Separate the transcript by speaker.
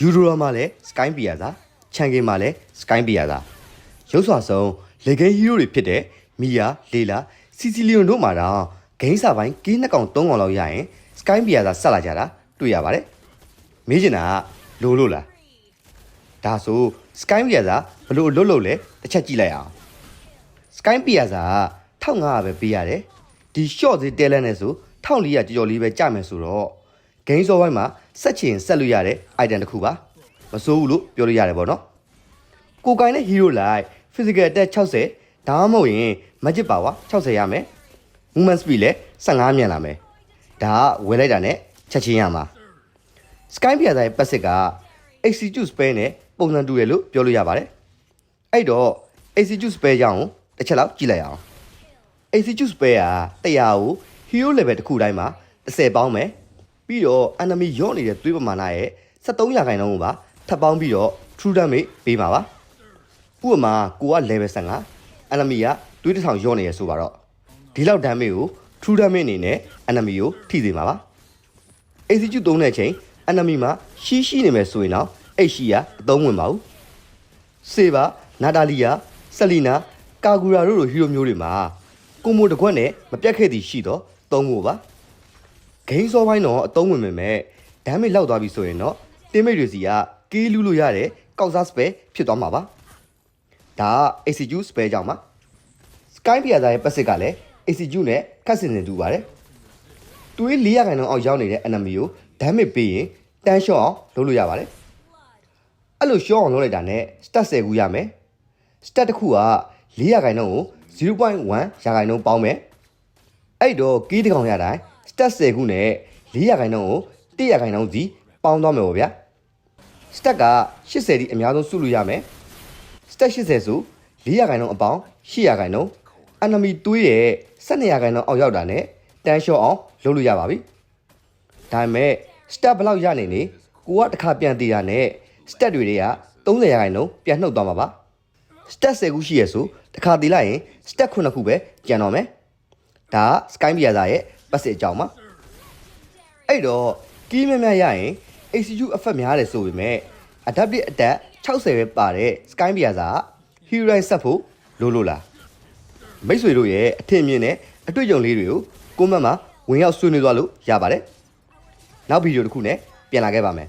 Speaker 1: ယူရိုမှာလည်း Sky ပီယာသာချန်ကင်မှာလည်း Sky ပီယာသာရုပ်စွာဆုံးလေကဲဟီးရိုးတွေဖြစ်တဲ့မီယာလေလာစီစီလီယွန်တို့မှာတော့ဂိမ်းစာပိုင်းကင်းနှစ်ကောင်သုံးကောင်လောက်ရရင် Sky ပီယာသာဆက်လာကြတာတွေ့ရပါတယ်မေးချင်တာကလိုလို့လားဒါဆို Sky ပီယာသာဘလို့လွတ်လို့လဲတစ်ချက်ကြည့်လိုက်အောင် Sky ပီယာသာ1500ပဲပေးရတယ်ဒီ short ဈေးတဲလန်းနဲ့ဆို1400ကြော်ကြော်လေးပဲကြမယ်ဆိုတော့ဂိမ်းစောပိုင်းမှာ ဆက်ချင်ဆက်လို့ရတဲ့ item တစ်ခုပါမစိုးဘူးလို့ပြောလို့ရတယ်ပေါ့နော်ကိုကိုင်းတဲ့ hero like physical attack 60ဒါမှမဟုတ်ရင် magic power 60ရမယ် movement speed လည်း15မြန်လာမယ်ဒါကဝယ်လိုက်တာနဲ့ချက်ချင်းရမှာ sky ပြတဲ့ passive က execute spell နဲ့ပုံစံတူတယ်လို့ပြောလို့ရပါတယ်အဲ့တော့ execute spell ကြောင့်တစ်ချက်လောက်ကြည့်လိုက်အောင် execute spell က100ကို hero level တစ်ခုတိုင်းမှာ30ပေါင်းမယ် ပြီးတော့ enemy ရော့နေတဲ့သွေးပမာဏရဲ့73ရာခိုင်နှုန်းကိုပါထပ်ပေါင်းပြီးတော့ true damage ပေးမှာပါဥပမာကိုက level 15 enemy ကသွေးတစ်ထောင်ရော့နေရဆိုပါတော့ဒီလောက် damage ကို true damage အနေနဲ့ enemy ကိုထိစေမှာပါ execute သုံးတဲ့အချိန် enemy မှာရှီးရှိနေမယ်ဆိုရင်တော့အဲ့ရှိကအသုံးဝင်ပါဘူးစေဘာနာတာလီယာဆက်လီနာကာဂူရာတို့လိုဟီရိုမျိုးတွေမှာကိုမိုတကွက်နဲ့မပြတ်ခဲ့သည်ရှိတော့သုံးဖို့ပါ ဂိမ်းစောပိုင်းတော့အသုံးဝင်ပေမဲ့ဒမ်းမေလောက်သွားပြီဆိုရင်တော့တင်းမိတ်တွေစီကကေးလူးလို့ရတဲ့ကောက်စားစပယ်ဖြစ်သွားမှာပါဒါက execute spell ကြောင့်ပါ sky ပြာသားရဲ့ passive ကလည်း execute နဲ့ခတ်စင်စင်တူပါတယ်တွေး400ခိုင်နှုန်းအောက်ရောက်နေတဲ့ enemy ကို damage ပေးရင်တန်းလျှော့အောင်လုပ်လို့ရပါတယ်အဲ့လိုလျှော့အောင်လုပ်လိုက်တာနဲ့ stat 10ခုရမယ် stat တစ်ခုက400ခိုင်နှုန်းကို0.1ရာခိုင်နှုန်းပေါင်းမယ်အဲ့တော့ကီးတစ်ကောင်ရတိုင်း stat 10ခုနဲ့400ခိုင်နှုန်းကို100ရာခိုင်နှုန်းစီပေါင်းသွားမယ်ပေါ့ဗျာ stat က80ဒီအများဆုံးစုလို့ရမယ် stat 80ဆို400ရာခိုင်နှုန်းအပေါင်း800ရာခိုင်နှုန်း enemy တွေးရဲ့12ရာခိုင်နှုန်းအောက်ရောက်တာနဲ့တန်းလျှော့အောင်လုပ်လို့ရပါပြီဒါပေမဲ့ stat ဘယ်လောက်ရနေနေကိုကတစ်ခါပြန်တည်တာနဲ့ stat တွေတွေက30ရာခိုင်နှုန်းပြန်နှုတ်သွားမှာပါ stat 10ခုရှိရဆိုတစ်ခါတည်လိုက်ရင် stat 9ခုပဲကျန်တော့မယ်ဒါက sky ပြာစာရဲ့ passive အကြောင်းပါအဲ့တော့ကီးမြမြရရင် execute effect များတယ်ဆိုပေမဲ့ adaptive attack 60ပဲပါတဲ့ sky ပြာစာက hero ဆက်ဖို့လိုလို့လားမိတ်ဆွေတို့ရဲ့အထင်မြင်တဲ့အတွေ့အကြုံလေးတွေကိုကွန်မန့်မှာဝင်ရောက်ဆွေးနွေးသွားလို့ရပါတယ်နောက်ဗီဒီယိုတစ်ခုနဲ့ပြန်လာခဲ့ပါမယ်